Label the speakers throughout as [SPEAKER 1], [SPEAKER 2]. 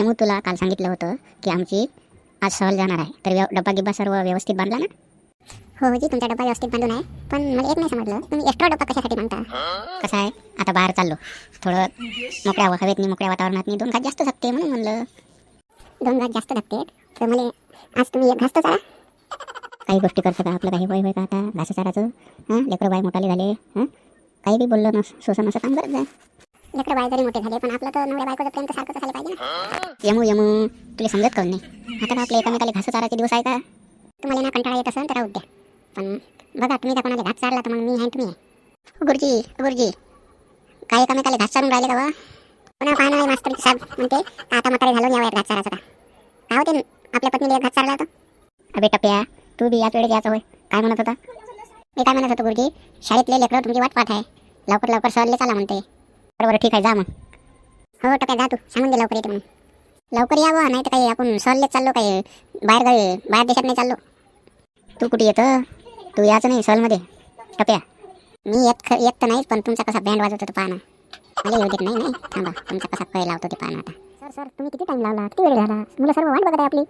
[SPEAKER 1] यमू तुला काल सांगितलं होतं की आमची आज सहल जाणार आहे. तर व्यव डब्बा गिब्बा सर्व व्यवस्थित बांधला ना?
[SPEAKER 2] हो जी तुमचा डब्बा व्यवस्थित बांधून आहे. पण मला एक नाही समजलं. तुम्ही एक्स्ट्रा डब्बा कशासाठी मागता
[SPEAKER 1] कसं आहे? आता बाहेर चाललो. थोडं मोकळ्या हवेतनी मोकळ्या वातावरणातनी दोन घास जास्त थकते म्हणून म्हणलं.
[SPEAKER 2] दोन घास जास्त लागते तर मला आज तुम्ही एक घास तर चाला
[SPEAKER 1] काही गोष्टी करतं का? आपलं काही वय होय का आता? घास चाराचं? हां? लेकरं बाय मोठाले झाले. हां? काही बी बोललं नस सोसन असं काम करत जाय
[SPEAKER 2] लेकडं बाय जरी मोठे झाले पण आपलं तर नवऱ्या बायकोचं प्रेम तर सारखंच असायला पाहिजे ना.
[SPEAKER 1] यमू यमू तुला समजत काऊन नाही? आता का आपल्या एकामेकाला घास चाराचे दिवस आहे का
[SPEAKER 2] तुम्हाला ना कंटाळा येत असेल तर राहू द्या. पण बघा तुम्ही का कोणाला घास चारला तर मग मी आहे तुम्ही आहे.
[SPEAKER 1] गुरुजी गुरुजी. काय एकामेकाला घास चारून राहिले का
[SPEAKER 2] पुन्हा पाहणार मास्तर साहेब म्हणते आता म्हातारे झालो या वयात घास चारायचं का? होते न? आपल्या पत्नीला एक घास चारला होता?
[SPEAKER 1] अबे टप्या तू बी याच वेळेत याचं होय. काय म्हणत होता?
[SPEAKER 2] मी काय म्हणत होतो गुरुजी शाळेतले लेकरं तुमची वाट पाहत आहे. लवकर लवकर सहलले चाला म्हणते.
[SPEAKER 1] बरोबर ठीक आहे जा मग.
[SPEAKER 2] हो टप्या जा तू. सांगून दे लवकर येते म्हणून लवकर यावं नाही तर काही आपण सहललेच चाललो काही बाहेर गावी बाहेर देशात नाही चाललो.
[SPEAKER 1] तू कुठे येतं? तू याचं नाही सहलमध्ये. टप्या.
[SPEAKER 2] मी येत ख येत तर नाहीच पण तुमचा कसा बँड वाजवत होतो पाहणं. मला येऊ देत नाही नाही. थांबा तुमचा कसा पै लावतो ते पाहणं आता. सर सर तुम्ही किती टाइम लावला? किती वेळ झाला? मुलं सर्व वाट बघत आहे आपली.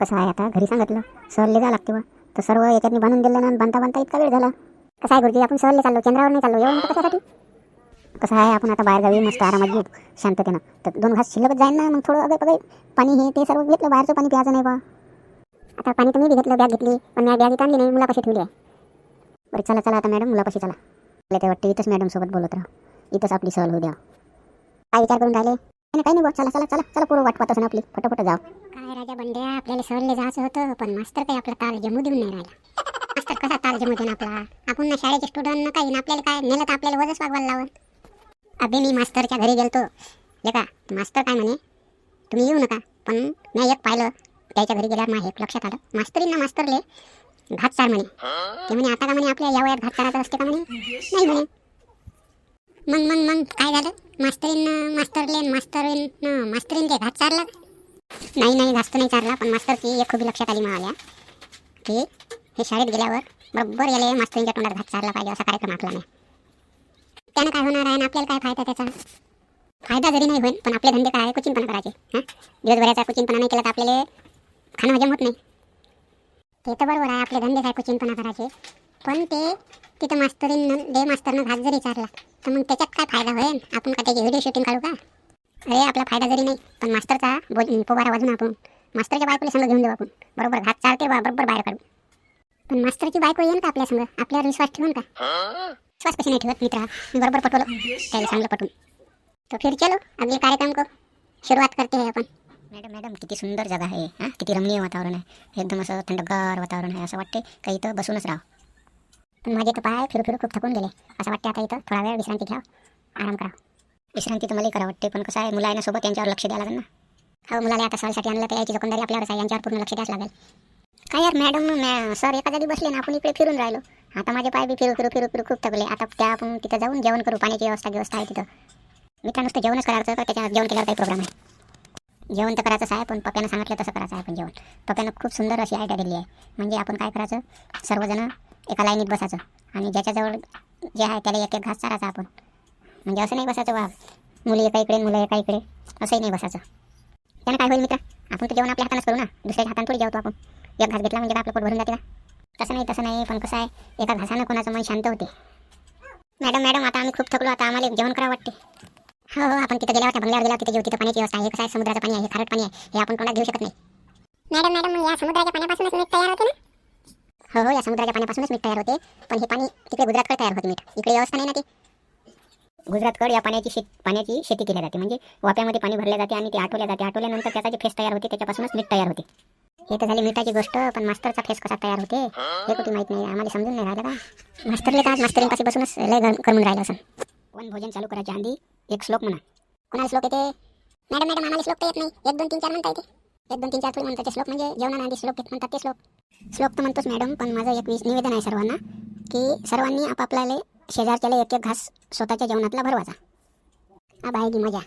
[SPEAKER 1] कसं आहे आता? घरी सांगितलं. सहलले जा लागते बा तर सर्व याच्यातनी बांधून दिलं ना बांधता बांधता इतका वेळ झाला.
[SPEAKER 2] कसं आहे गुरुजी? आपण सहलले चाललो चंद्रावर नाही चाललो. येऊन कशासाठी?
[SPEAKER 1] कसं आहे आपण आता बाहेरगावी मस्त आरामात घेऊ शांततेनं. तर दोन घास शिल्लकच जाईल ना मग थोडं अगं बघा पाणी हे ते सर्व घेतलं बाहेरचं पाणी प्यायचं नाही बा.
[SPEAKER 2] आता पाणी तुम्ही घेतलं बॅग घेतली पण मी बॅग इथं आणली नाही मुलापाशी ठेवली आहे?
[SPEAKER 1] बरं चला चला आता मॅडम मुलापाशी चला. मला ते वाटतं इथंच मॅडम सोबत बोलत राहा. इथंच आपली सहल होऊ द्या.
[SPEAKER 2] काय विचार करून राहिले?
[SPEAKER 1] नाही काही नाही बघ चला चला चला चला पूर्व वाट पाहत ना आपली. फटाफट जाऊ.
[SPEAKER 2] काय राजा बंड्या आपल्याला सहलले जायचं होतं पण मास्तर काही आपला ताल जमू देऊन नाही राहिला. मास्तर कसा ताल जमू देऊन आपला? आपण ना शाळेचे स्टुडंट ना काही ना आपल्याला काय नेलं तर आपल्याला वजच वागवायला लावत. अबे मी मास्तरच्या घरी गेलतो. हे का मास्तर काय म्हणे? तुम्ही येऊ नका. पण मी एक पाहिलं त्याच्या घरी गेल्यावर माझ्या एक लक्षात आलं. मास्तरींना मास्तरले घात चार म्हणे. ते म्हणे आता का म्हणे आपल्या या वयात घात चारायचं असते का म्हणे? नाही म्हणे. मग मग मग काय झालं? मास्तरींना मास्तरले मास्तरीन मास्तरीन ते घात चारला नाही नाही जास्त नाही चारला पण मास्तरची एक खूबी लक्षात आली मला की हे शाळेत गेल्यावर बरोबर याला मास्तरींच्या तोंडात घात चारला पाहिजे असा कार्यक्रम आपला नाही. त्यानं काय होणार आहे आणि आपल्याला काय फायदा त्याचा? फायदा जरी नाही होईल पण आपले धंदे काय आहे कुचिनपणा करायचे हां? दिवसभराचा कुचिनपणा नाही केला तर आपल्याला खाणं हजम होत नाही. ते तर बरोबर आहे आपले धंदे काय कुचिनपणा करायचे. पण ते तिथं मास्तरीन डे मास्तरनं घात जरी विचारला तर मग त्याच्यात काय फायदा होईल? आपण का त्याची व्हिडिओ शूटिंग काढू का? अरे आपला फायदा जरी नाही पण मास्तरचा बोज पोबारा वाजून आपण मास्तरच्या बायकोला संग घेऊन देऊ आपण. बरोबर घात चालते बा बरोबर बाहेर काढू. पण मास्तरची बायको येईन का आपल्या संग? आपल्यावर विश्वास ठेवून का? विश्वास कशी नाही ठेवत मित्रा मी बरोबर पटवलं. त्याला चांगलं पटून तो फिर चलो. अगले कार्यक्रम को सुरुवात करते हैं अपन.
[SPEAKER 1] मॅडम मॅडम किती सुंदर जागा आहे हां? किती रमणीय वातावरण आहे. एकदम असं थंडगार वातावरण आहे असं वाटते. का इथं बसूनच राहा.
[SPEAKER 2] पण माझे तर पाय फिरू फिरू खूप थकून गेले. असं वाटते आता इथं थोडा वेळ विश्रांती घ्या. आराम करा.
[SPEAKER 1] विश्रांती तर मलाही करा वाटते पण कसं आहे मुलांना सोबत यांच्यावर लक्ष द्यावं लागेल ना.
[SPEAKER 2] हो मुलाला आता सहलसाठी आणलं तर याची दुकानदारी आपल्यावरच आहे. यांच्यावर पूर्ण लक्ष द्यावं लागेल.
[SPEAKER 1] काय यार मॅडम मॅ सर एका जागी बसले ना आपण इकडे फिरून राहिलो. आता माझे पाय बी फिरू फिरू फिरू फिरू खूप थकले. आता त्या आपण तिथं जाऊन जेवण करू. पाण्याची व्यवस्था व्यवस्था आहे तिथं. मी काय नुसतं जेवणच करायचं तर त्याच्या जेवण केल्यावर काही प्रोग्राम आहे जेवण तर करायचंच आहे पण पप्यानं सांगितलं तसं करायचं आहे पण जेवण. पप्यानं खूप सुंदर अशी आयडिया दिली आहे. म्हणजे आपण काय करायचं? सर्वजण एका लाईनीत बसायचं. आणि ज्याच्याजवळ जे आहे त्याला एक एक घास चारायचा आपण. म्हणजे असं नाही बसायचं वा मुली एका इकडे मुलं एका इकडे. असंही नाही बसायचं. त्यानं काय होईल मित्र? आपण तर जेवण आपल्या हातानंच करू ना. दुसऱ्या हातानं थोडी जेवतो आपण. एक घास घेतला म्हणजे आपलं पोट भरून जाते का तसं नाही तसं नाही पण कसं आहे एका घासानं कोणाचं मन शांत होते. मॅडम मॅडम आता आम्ही खूप थकलो आता आम्हाला जेवण करावं वाटते.
[SPEAKER 2] हो हो आपण तिथं गेल्यावर त्या बंगल्यावर गेल्यावर तिथे जेव तिथं पाण्याची व्यवस्था आहे कसं आहे समुद्राचं पाणी आहे हे खारट पाणी आहे हे आपण कोणाला घेऊ शकत नाही. मॅडम मॅडम या समुद्राच्या पाण्यापासूनच मीठ तयार होते ना? हो हो या समुद्राच्या पाण्यापासूनच मीठ तयार होते पण हे पाणी तिकडे गुजरातकडे तयार होते मीठ. इकडे व्यवस्था नाही ना ती.
[SPEAKER 1] गुजरातकडे या पाण्याची शेत पाण्याची शेती केली जाते म्हणजे वाप्यामध्ये पाणी भरले जाते आणि ते आटवले जाते. आटवल्यानंतर त्याचा जे फेस तयार होते त्याच्यापासूनच मीठ तयार होते. हे तर झाली मिठाची गोष्ट पण मास्तरचा फेस कसा तयार होते हे कुठे माहीत नाही. आम्हाला समजून नाही राहिलं का मास्तरले का? मास्तरींपाशी बसूनच लय करून राहिलं असं वन भोजन चालू करायच्या आधी एक श्लोक म्हणा.
[SPEAKER 2] कोणाला श्लोक येते? मॅडम मॅडम आम्हाला श्लोक तर येत नाही. एक दोन तीन चार म्हणता येते एक दोन तीन चार थोडी म्हणतात श्लोक. म्हणजे जेवणाआधी श्लोक घेत म्हणतात ते श्लोक.
[SPEAKER 1] श्लोक तर म्हणतोच मॅडम पण माझं एक निवेदन आहे सर्वांना की सर्वांनी आपापल्याला शेजारच्याला एक एक घास स्वतःच्या जेवणातला भरवायचा.
[SPEAKER 2] हा बाय गी मजा.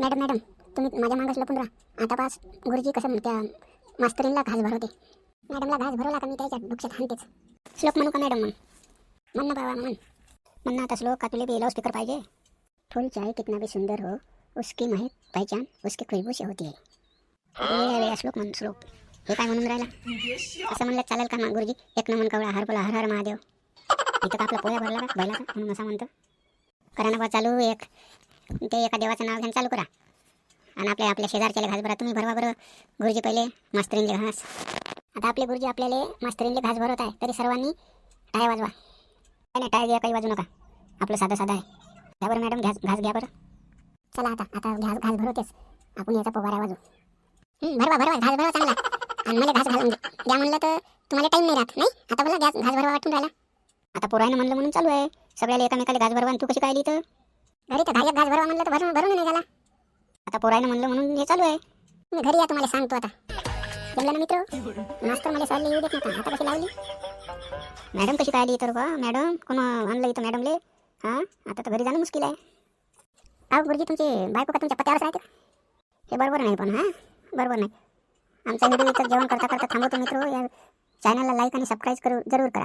[SPEAKER 2] मॅडम मॅडम तुम्ही माझ्या मागच लपून राहा. आता पास गुरुजी कसं म्हणत्या मास्तरींना घास भरवते मॅडमला घास भरवला का मी त्याच्या डोक्यात हाणतेच.
[SPEAKER 1] श्लोक म्हणू का मॅडम म्हण?
[SPEAKER 2] म्हण ना बाबा म्हण.
[SPEAKER 1] म्हण आता श्लोक का तुला बी स्पीकर पाहिजे? थोड़ी चाय कितना भी सुंदर हो उसकी महक पहचान उसकी खुशबू से होती है श्लोक म्हण श्लोक. हे काय म्हणून राहिला? असं म्हणलं चालेल का मग गुरुजी? एक नमन कवळा हर बोला हर हर महादेव. इथं का आपला पोया भरला का बैलाचा म्हणून असं म्हणतो. करा ना बा चालू एक. ते एका देवाचं नाव घेऊन चालू करा. आणि आपल्या आपल्या शेजारच्याले घास भरा तुम्ही भरवा बरं गुरुजी पहिले मास्तरींले घास. आता आपले गुरुजी आपल्याला मास्तरींले घास भरवत आहे तरी सर्वांनी टाय वाजवा. काय नाही टाय घ्या काही वाजू नका. आपलं साधं साधं आहे. घ्या बरं मॅडम घास घास घ्या बरं.
[SPEAKER 2] चला आता आता घास घास भरवतेस आपण याचा पोगारा वाजू भरवा भरवा घास भरवा चांगला. आणि मला घास घालून म्हणजे द्या म्हणलं तर तुम्हाला टाईम नाही राहत नाही? आता बोला घास घास भरवा वाटून राहिला.
[SPEAKER 1] आता पोरायनं म्हणलं म्हणून चालू आहे. सगळ्याला एकामेकाला घास भरवा आणि तू कशी काय आली तर
[SPEAKER 2] घरी तर घास घास भरवा म्हणलं तर भरून भरून नाही झाला.
[SPEAKER 1] आता पोरायनं म्हणलं म्हणून हे चालू आहे.
[SPEAKER 2] मी घरी या तुम्हाला सांगतो आता. जमलं ना मित्र मास्तर मला सरले येऊ देत नका आता कशी लावली.
[SPEAKER 1] मॅडम कशी काय आली तर बा मॅडम कोण आणलं इथं मॅडमले? हां? आता तर घरी जाणं मुश्किल आहे.
[SPEAKER 2] अहो गुरुजी तुमची बायको का तुमच्या पत्यावर राहते का?
[SPEAKER 1] हे बरोबर नाही पण हां? बरोबर नाही. आमचा व्हिडिओ इथं जेवण करता करता थांबवतो मित्र. या चॅनलला लाईक आणि सबस्क्राईब करू जरूर करा.